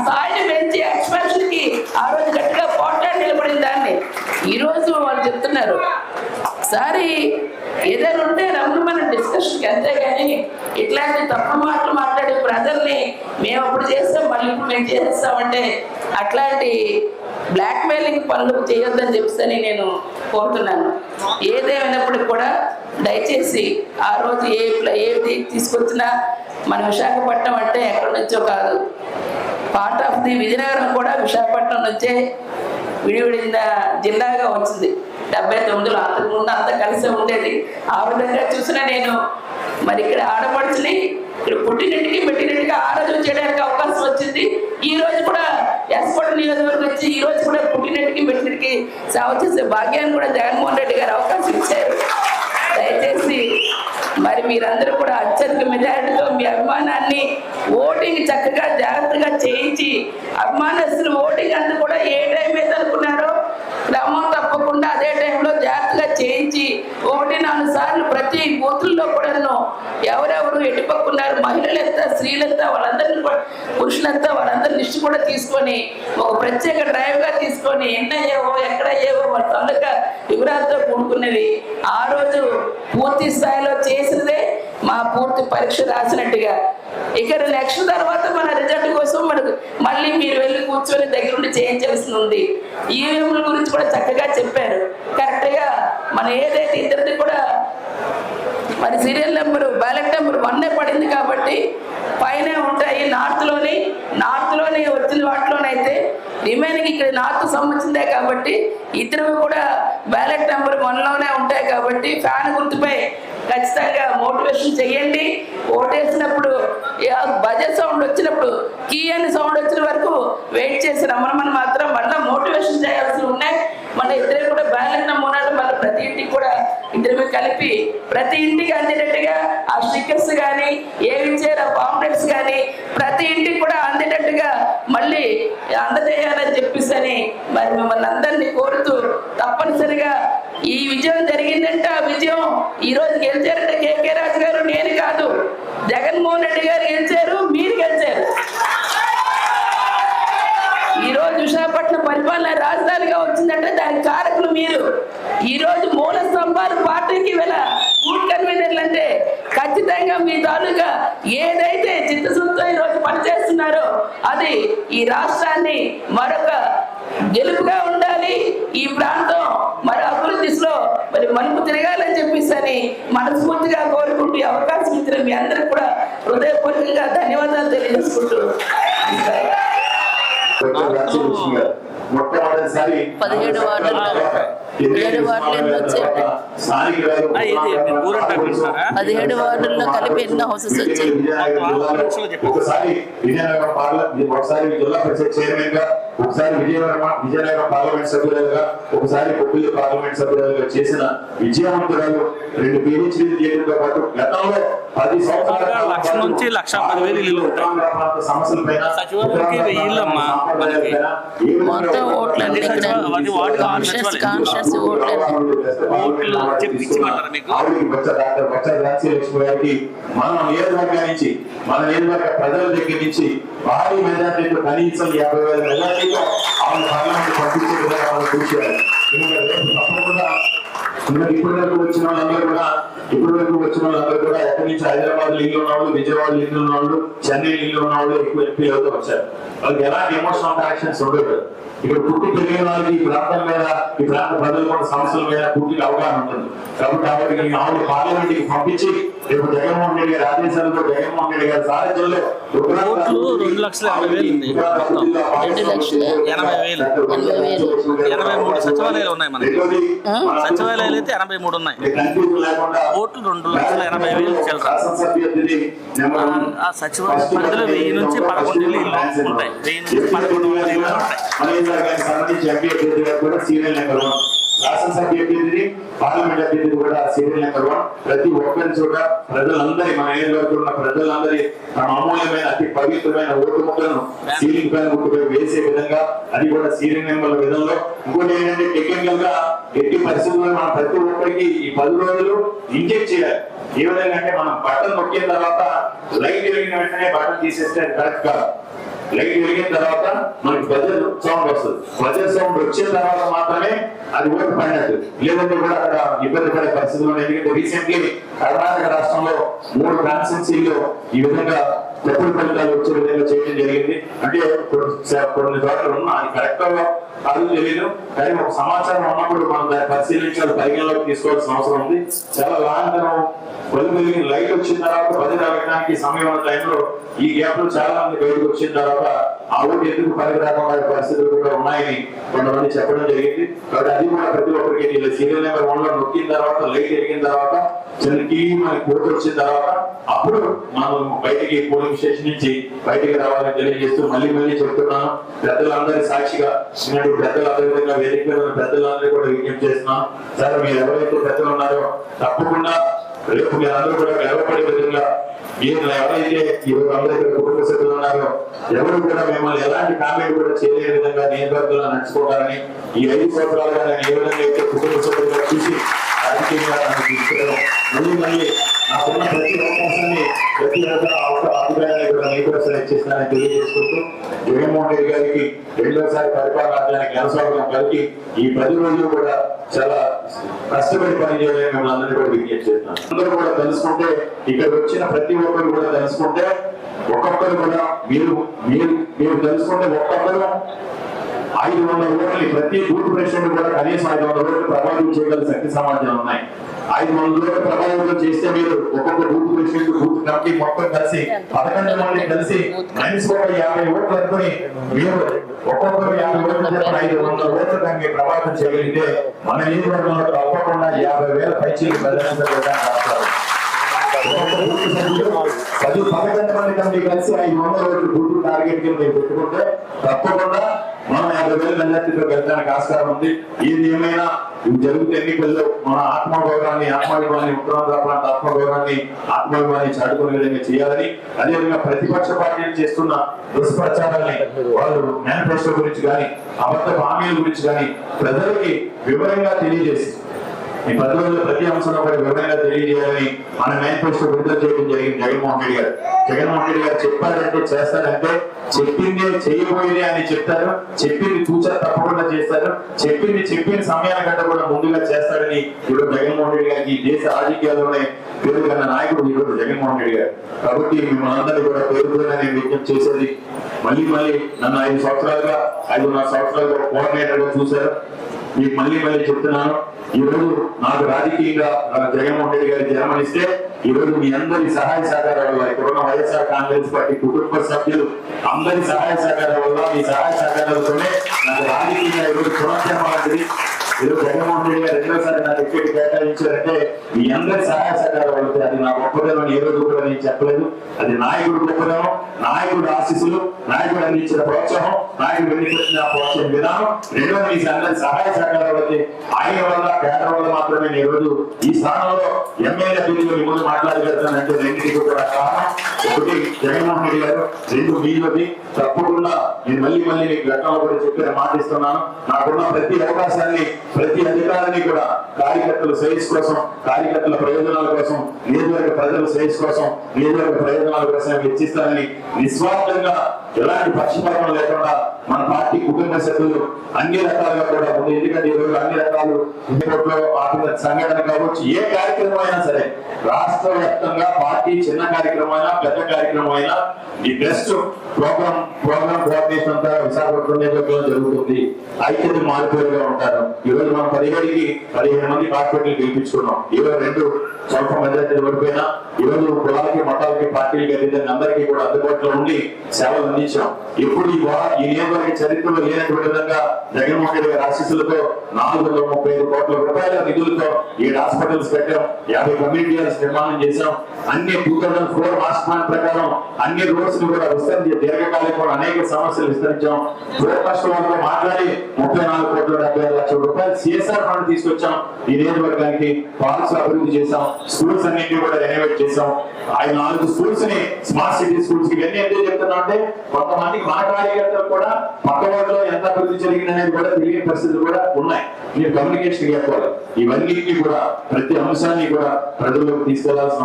స్థాయిని పెంచి ఎక్స్పెన్షన్కి ఆ రోజు గట్టిగా పోట్లాడి నిలబడిన దాన్ని. ఈ రోజు వాళ్ళు చెప్తున్నారు ఒకసారి ఏదైనా ఉంటే రమ్ము మనం డిస్కషన్కి అంతేగాని ఇట్లాంటి తప్పు మాటలు మాట్లాడే ప్రజల్ని మేము అప్పుడు చేస్తాం మళ్ళీ ఇప్పుడు మేము చేస్తామంటే అట్లాంటి బ్లాక్మెయిలింగ్ పనులు చేయొద్దని చెప్పని నేను కోరుతున్నాను. ఏదేమైనప్పటికి కూడా దయచేసి ఆ రోజు ఏ ఏది తీసుకొచ్చినా మన విశాఖపట్నం అంటే ఎక్కడి నుంచో కాదు. పార్ట్ ఆఫ్ ది విజయనగరం కూడా విశాఖపట్నం నుంచే విడివిడిన జిల్లాగా వచ్చింది. డెబ్బై తొమ్మిదిలో అంతకుముందు అంత కలిసి ఉండేది. ఆ విధంగా చూసిన నేను మరి ఇక్కడ ఆడపడుచుని ఇక్కడ పుట్టినట్టుకి పెట్టినట్టుగా ఆ రోజు చేయడానికి అవకాశం వచ్చింది. ఈ రోజు కూడా ఎస్పటి నియోజకవర్గం వచ్చి ఈ రోజు కూడా పుట్టినట్టుకి పెట్టినట్టుకి సేవ చేసే భాగ్యాన్ని కూడా జగన్మోహన్ రెడ్డి గారు అవకాశం ఇచ్చారు. మీరందరూ కూడా అత్యధిక మెజారిటీతో మీ అభిమానాన్ని ఓటింగ్ చక్కగా జాగ్రత్తగా చేయించి అభిమానస్తులు ఓటింగ్ అందు కూడా ఏ టైం అయితే అనుకున్నారో క్రమం తప్పకుండా అదే టైంలో జాగ్రత్తగా చేయించి ఒకటి నాలుగు సార్లు ప్రతి బూతుల్లో కూడాను ఎవరెవరు ఎటుపక్కున్నారు మహిళలు ఎంత స్త్రీలు వాళ్ళందరినీ కూడా పురుషులంతా వాళ్ళందరి లిస్టు కూడా తీసుకొని ఒక ప్రత్యేక డ్రైవ్గా తీసుకొని ఎన్నయ్యేవో ఎక్కడయ్యేవో వాళ్ళ తాలూకా వివరాలతో కూడుకున్నవి ఆ రోజు పూర్తి స్థాయిలో చేసినదే మా పూర్తి పరీక్ష రాసినట్టుగా. ఇక నెక్స్ట్ తర్వాత మన రిజల్ట్ కోసం మనకు మళ్ళీ మీరు వెళ్ళి కూర్చొని దగ్గరుండి చేయించాల్సి ఉంది ఈవీఎంల గురించి కూడా చక్కగా చెప్పారు. కరెక్ట్గా మన ఏదైతే ఇద్దరిది కూడా మరి సీరియల్ నెంబర్ బ్యాలెట్ నెంబర్ వన్నే పడింది కాబట్టి పైన ఉంటాయి నార్త్లోని నార్త్లోని వచ్చిన వాటిలోనైతే రిమైనింగ్ ఇక్కడ నార్త్ సంబంధించిందే కాబట్టి ఇద్దరు కూడా బ్యాలెట్ నెంబర్ వన్లోనే ఉంటాయి కాబట్టి ఫ్యాన్ గుర్తుపై ఖచ్చితంగా మోటివేషన్ చేయండి ఓటేసినప్పుడు బజెట్ సౌండ్ వచ్చినప్పుడు కీ అని సౌండ్ వచ్చిన వరకు వెయిట్ చేసి రమ్మనమని మాత్రం మళ్ళీ మోటివేషన్ చేయాల్సి ఉన్నాయి. మన ఇద్దరు కూడా బాలన్న నమూనాలు మళ్ళీ ప్రతి ఇంటికి కూడా ఇద్దరు కలిపి ప్రతి ఇంటికి అందేటట్టుగా ఆ స్టిక్కర్స్ కానీ ఏమి ఇచ్చారు ఆ పాంప్లెట్స్ కానీ ప్రతి ఇంటికి కూడా అందేటట్టుగా మళ్ళీ అందజేయాలని చెప్పేసి అని మరి మిమ్మల్ని అందరినీ కోరుతూ తప్పనిసరిగా ఈ విజయం జరిగిందంటే ఆ విజయం. ఈ రోజు గెలిచారంటే కేకే రాజు గారు. నేను కాదు. జగన్మోహన్ రెడ్డి గారు గెలిచారు మీరు గెలిచారు. ఈ రోజు విశాఖపట్నం పరిపాలన రాజధానిగా వచ్చిందంటే. దానికి కారకులు మీరు. ఈ రోజు మూల స్తంభాలు పార్టీకి వెళ్ళ ఖచ్చితంగా మీ తాలూకా ఏదైతే చిత్తశుద్ధితో ఈరోజు పనిచేస్తున్నారో అది ఈ రాష్ట్రాన్ని మరొక గెలుపుగా ఉండాలి. ఈ ప్రాంతం మరి అభివృద్ధి దిశలో మరి మలుపు తిరగాలని చెప్పేసి అని మనస్ఫూర్తిగా కోరుకుంటూ ఈ అవకాశం ఇచ్చిన మీ అందరికి కూడా హృదయపూర్వకంగా ధన్యవాదాలు తెలియజేసుకుంటూ మొట్టమొదటిసారి పదిహేడు వార్డుల్లో? పదిహేడు కలిపి ఎన్నో హౌసెస్ వచ్చాయి ఒకసారి విజయనగరం పార్లమెంట్ ఒకసారి జిల్లా పరిషత్ చైర్మన్గా ఒకసారి విజయనగరం విజయనగరం పార్లమెంట్ సభ్యులుగా ఒకసారి కొబ్బరి పార్లమెంట్ సభ్యులుగా చేసిన విజయవంతురాలు రెండు పిహెచ్డీలు చేయడంతో పాటు గతంలో పది సంవత్సరాల లక్ష నుంచి పదివేలు మన నియోజకవర్గం నుంచి మన నియోజకవర్గ ప్రజల దగ్గర నుంచి భారీ మెజార్టీతో కనీసం యాభై వేల మెజార్టీతో ఆవిడ పార్లమెంట్ పంపించే విధంగా మనం కృషి చేయాలి ఎందుకంటే తప్పకుండా. ఇప్పటి వరకు వచ్చిన వాళ్ళందరూ కూడా ఇప్పటి వరకు వచ్చిన వాళ్ళందరూ కూడా ఎక్కడి నుంచి హైదరాబాద్ ఇల్లు ఉన్న వాళ్ళు విజయవాడ ఇల్లు ఉన్న వాళ్ళు చెన్నై ఇల్లు ఉన్న వాళ్ళు ఎక్కువ ఎంపీ అవుతూ వచ్చారు వాళ్ళకి ఎలాంటి ఎమోషనల్ కనెక్షన్స్ ఉండదు ఇక్కడ పుట్టి పెరిగిన వాళ్ళకి ఈ ప్రాంతం మీద ఈ ప్రాంత ప్రజల కూడా సమస్యల మీద పూర్తిగా అవగాహన ఉంటుంది కాబట్టి కాబట్టి ఆవిడ పార్లమెంట్కి పంపించి రేపు జగన్మోహన్ రెడ్డి గారి ఆదేశాలతో జగన్మోహన్ రెడ్డి గారి సారథ్యంలో ఓట్లు రెండు లక్షల యాభై వేలు ఉంది మొత్తం. రెండు లక్షల ఎనభై వేలు. మూడు సచివాలయాలు ఉన్నాయి మనకి. సచివాలయాలు అయితే ఎనభై మూడు ఉన్నాయి లేకుండా కోట్లు రెండు లక్షల ఎనభై వేలు చిల్లర ఆ సచివాలయం పరిధిలో వెయ్యి నుంచి పదకొండు ఇల్లు ఇల్లు ఉంటాయి. వెయ్యి నుంచి పదకొండు వేల ఇల్లు ఉంటాయి. మహేంద్ర గారికి కూడా అభ్యర్థిని పార్లమెంట్ అభ్యర్థిని కూడా సీరియల్ నెంబర్ వన్ ప్రతి ఒక్కరి చోట ప్రజలందరి మన ఏరియాలో ఉన్న ప్రజలందరి తమ అమూల్యమైన అతి పవిత్రమైన ఓటు ముక్కలను సీలింగ్ పైన గుర్తుపై వేసే విధంగా అది కూడా సీరియల్ నెంబర్ల విధంలో. ఇంకోటి ఏంటంటే టెక్నికల్గా ఎట్టి పరిస్థితుల్లో మనం ప్రతి ఒక్కరికి ఈ పది రోజులు ఇంజెక్ట్ చేయాలి. ఏ విధంగా అంటే మనం బటన్ నొక్కిన తర్వాత లైట్ వెలిగిన వెంటనే బటన్ తీసేస్తే కరెక్ట్ కాదు. లైట్ వెలిగిన తర్వాత మనకి బజర్ సౌండ్ వస్తుంది. బజర్ సౌండ్ వచ్చిన తర్వాత మాత్రమే అది ఓటు పడినట్టు. లేదంటే కూడా అక్కడ ఇబ్బంది పడే పరిస్థితులు ఉన్నాయి. ఎందుకంటే రీసెంట్లీ కర్ణాటక రాష్ట్రంలో మూడు కాన్స్టిట్యూన్సీలో ఈ విధంగా తప్పుడు ఫలితాలు వచ్చే విధంగా చేయడం జరిగింది. అంటే కొన్ని చోట్ల ఉన్నా అది కరెక్ట్ కాదు తెలియదు. కానీ ఒక సమాచారం ఉన్నప్పుడు మనం దాన్ని పరిశీలించాలి పరిగణలోకి తీసుకోవాల్సిన అవసరం ఉంది. చాలా లాంగ్ వెలుగు లైట్ వచ్చిన తర్వాత పది రావడానికి సమయం ఉన్న టైంలో ఈ గ్యాప్లో చాలా మంది బయటకు వచ్చిన తర్వాత ఆ ఎందుకు పనికి పరిస్థితులు కూడా ఉన్నాయని కొంతమంది చెప్పడం జరిగింది. కాబట్టి అది కూడా ప్రతి ఒక్కరికి సీరియల్ నెంబర్ వన్లో నొక్కిన తర్వాత లైట్ ఎరిగిన తర్వాత చిన్న మన కోర్టు వచ్చిన తర్వాత అప్పుడు మనం బయటికి పోలింగ్ స్టేషన్ నుంచి బయటికి రావాలని తెలియజేస్తూ మళ్ళీ మళ్ళీ చెప్తున్నాను. పెద్దలందరి సాక్షిగా నేను పెద్దలు అదేవిధంగా వేదిక మీద పెద్దలందరూ కూడా విజ్ఞప్తి చేస్తున్నాను. సార్ మీరు ఎవరైతే పెద్దలు ఉన్నారో తప్పకుండా రేపు మీరు అందరూ కూడా గర్వపడే విధంగా మీరు ఎవరైతే ఈ అందరూ కుటుంబ సభ్యులు ఉన్నారో ఎవరు కూడా మిమ్మల్ని ఎలాంటి కామెంట్ కూడా చేయలేని విధంగా నియంత్రణలో నడుచుకోవాలని ఈ ఐదు సంవత్సరాలుగా నేను ఏ విధంగా అయితే కుటుంబ సభ్యులుగా చూసి రాజకీయంగా నన్ను తీసుకున్నాను మళ్ళీ మళ్ళీ నాకున్న ప్రతి అవకాశాన్ని ప్రతి ఒక్క అభిప్రాయాన్ని కూడా కూడా సెలెక్ట్ తెలియజేసుకుంటూ జగన్మోహన్ రెడ్డి గారికి రెండోసారి పరిపాలన రాజ్యానికి కొనసాగడం ఈ పది రోజులు కూడా చాలా కష్టపడి పని మిమ్మల్ని అందరినీ కూడా విజ్ఞప్తి అందరూ కూడా తెలుసుకుంటే ఇక్కడ వచ్చిన ప్రతి ఒక్కరు కూడా తెలుసుకుంటే ఒక్కొక్కరు కూడా మీరు మీరు మీరు తెలుసుకుంటే ఒక్కొక్కరు ఐదు వందల ఓట్లు ప్రతి బూత్ ప్రెసిడెంట్ కూడా కనీసం ఐదు వందల ఓట్లు ప్రభావితం చేయగల శక్తి సమాజం ఉన్నాయి. ఐదు వందల ప్రభావితం చేస్తే మీరు ఒక్కొక్క బూత్ ప్రెసిడెంట్ బూత్ కమిటీ మొత్తం కలిసి పదకొండు మంది కలిసి మనిషి ఒక యాభై ఓట్లు అనుకుని మీరు ఒక్కొక్కరు యాభై ఓట్లు ఐదు వందల ఓట్లు దానికి ప్రభావితం చేయగలిగితే మన నియోజకవర్గంలో తప్పకుండా యాభై వేల పైచీలు ప్రదర్శించారు పది పదకొండు మంది కమిటీ కలిసి ఐదు వందల ఓట్లు బూత్ టార్గెట్ కింద పెట్టుకుంటే తప్పకుండా మనం యాభై వేల మెజార్టీతో వెళ్ళడానికి ఆస్కారం ఉంది. ఏది ఏమైనా? ఇవి జరుగుతున్న ఎన్నికల్లో మన ఆత్మగౌరవాన్ని ఆత్మాభిమాన్ని ఉత్తరాంధ్ర ప్రాంత ఆత్మగౌరవాన్ని ఆత్మాభిమాన్ని చాటుకునే విధంగా చేయాలని అదేవిధంగా ప్రతిపక్ష పార్టీలు చేస్తున్న దుష్ప్రచారాన్ని వాళ్ళు మేనిఫెస్టో గురించి కానీ అబద్ధ హామీల గురించి కానీ ప్రజలకి వివరంగా తెలియజేసి ఈ పది రోజుల ప్రతి అంశంలో ఒకరి వివరంగా తెలియజేయాలని మన మేనిఫెస్టో విడుదల చేయడం జరిగింది జగన్మోహన్ రెడ్డి గారు. జగన్మోహన్ రెడ్డి గారు చెప్పారంటే చేస్తారంటే చెప్పింది చేయబోయేది అని చెప్తారు. చెప్పింది తూచా తప్పకుండా చేస్తారు. చెప్పింది చెప్పిన సమయానికంటే కూడా ముందుగా చేస్తారని ఇప్పుడు జగన్మోహన్ రెడ్డి గారికి ఈ దేశ రాజకీయాల్లోనే పేరు కన్న నాయకుడు ఈరోజు జగన్మోహన్ రెడ్డి గారు. కాబట్టి మిమ్మల్ని అందరూ కూడా పేరు నేను విజ్ఞప్తి చేసేది మళ్ళీ మళ్ళీ నన్ను ఐదు సంవత్సరాలుగా ఐదున్నర సంవత్సరాలుగా కోఆర్డినేటర్గా చూశారు. మీకు మళ్ళీ మళ్ళీ చెప్తున్నాను. ఈరోజు నాకు రాజకీయంగా జగన్మోహన్ రెడ్డి గారి జన్మనిస్తే ఈరోజు మీ అందరి సహాయ సహకారాల వల్ల ఇప్పుడున్న వైఎస్ఆర్ కాంగ్రెస్ పార్టీ కుటుంబ సభ్యులు అందరి సహాయ సహకారాల వల్ల మీ సహాయ సహకారాలతోనే నాకు రాజకీయంగా ఈరోజు పునర్జన్మాంటిది ఈరోజు జగన్మోహన్ రెడ్డి గారు రెండోసారి నా టికెట్ కేటాయించారంటే మీ అందరి సహాయ సహకారాల వల్ల అది నా గొప్పదనం ఏ రోజు కూడా నేను చెప్పలేదు. అది నాయకుడు గొప్పదనం నాయకుడు ఆశీస్సులు నాయకుడు అందించిన ప్రోత్సాహం నాయకుడు అందించిన ప్రోత్సాహం విధానం రెండోది మీ అందరి సహాయ సహకారాలకి ఆయన వల్ల కేంద్రం వల్ల మాత్రమే నేను ఈ రోజు ఈ స్థానంలో ఎమ్మెల్యే అభ్యర్థిగా మీ ముందు మాట్లాడగలుగుతానంటే రెండింటికి కూడా కారణం ఒకటి జగన్మోహన్ రెడ్డి గారు రెండు మీలోది. తప్పకుండా నేను మళ్ళీ మళ్ళీ మీకు గతంలో కూడా చెప్పిన మాటిస్తున్నాను నాకున్న ప్రతి అవకాశాన్ని ప్రతి అధికారాన్ని కూడా కార్యకర్తల శ్రేయస్ కోసం కార్యకర్తల ప్రయోజనాల కోసం నియోజకవర్గ ప్రజల శ్రేయస్ కోసం నియోజకవర్గ ప్రయోజనాల కోసం వెచ్చిస్తానని నిస్వార్థంగా ఎలాంటి పక్షపాతం లేకుండా మన పార్టీ కుటుంబ సభ్యులు అన్ని రకాలుగా కూడా ఉంది ఎందుకంటే ఈరోజు అన్ని రకాలు ఇంకోట్లో ఆర్థిక సంఘటన కావచ్చు ఏ కార్యక్రమం అయినా సరే రాష్ట్ర వ్యాప్తంగా పార్టీ చిన్న కార్యక్రమం అయినా పెద్ద కార్యక్రమం అయినా ఈ బెస్ట్ ప్రోగ్రామ్ ప్రోగ్రామ్ కోఆర్డినేషన్ అంతా విశాఖపట్నం జరుగుతుంది. ఐక్యత మారిపోయేగా ఉంటారు. ఈ రోజు మనం పదిహేడుకి పదిహేను మంది హాస్పిటల్ గెలిపించుకున్నాం. ఈరోజు రెండు స్వల్ప మెజార్టీ ఓడిపోయినా ఈరోజు కులాలకి మతాలకి పార్టీలకి అతీతంగా అందరికీ కూడా అందుబాటులో ఉండి సేవలు అందించాం ఇప్పుడు ఈ ఈ నియోజకవర్గ చరిత్రలో లేనటువంటి విధంగా జగన్మోహన్ రెడ్డి గారి ఆశీస్సులతో నాలుగు వందల ముప్పై ఐదు కోట్ల రూపాయల నిధులతో ఏడు హాస్పిటల్స్ పెట్టాం యాభై కమ్యూనిటీ నిర్మాణం చేశాం. అన్ని టూ ఫ్లోర్ మాస్టర్ ప్రకారం అన్ని రోడ్స్ను కూడా విస్తరించి దీర్ఘకాలిక అనేక సమస్యలు విస్తరించాం. ఫోర్కాస్ట్ వాళ్ళతో మాట్లాడి ముప్పై నాలుగు కోట్ల డెబ్బై ఆరు లక్షల రూపాయలు సిఎస్ఆర్ ఫండ్ తీసుకొచ్చాం. ఈ నియోజకవర్గానికి పార్క్స్ అభివృద్ధి చేశాం. స్కూల్స్ అన్నింటినీ కూడా రెనోవేట్ చేశాం. ఆయన నాలుగు స్కూల్స్ని స్మార్ట్ సిటీ స్కూల్స్ ఇవన్నీ ఎందుకు చెప్తున్నా అంటే కొంతమందికి మన కార్యకర్తలు కూడా పక్క వాళ్ళలో ఎంత అభివృద్ధి జరిగింది అనేది కూడా తెలియని పరిస్థితులు కూడా ఉన్నాయి. మీరు కమ్యూనికేషన్ చెప్పాలి ఇవన్నీ కూడా ప్రతి అంశాన్ని కూడా ప్రజల్లోకి తీసుకెళ్ళాల్సిన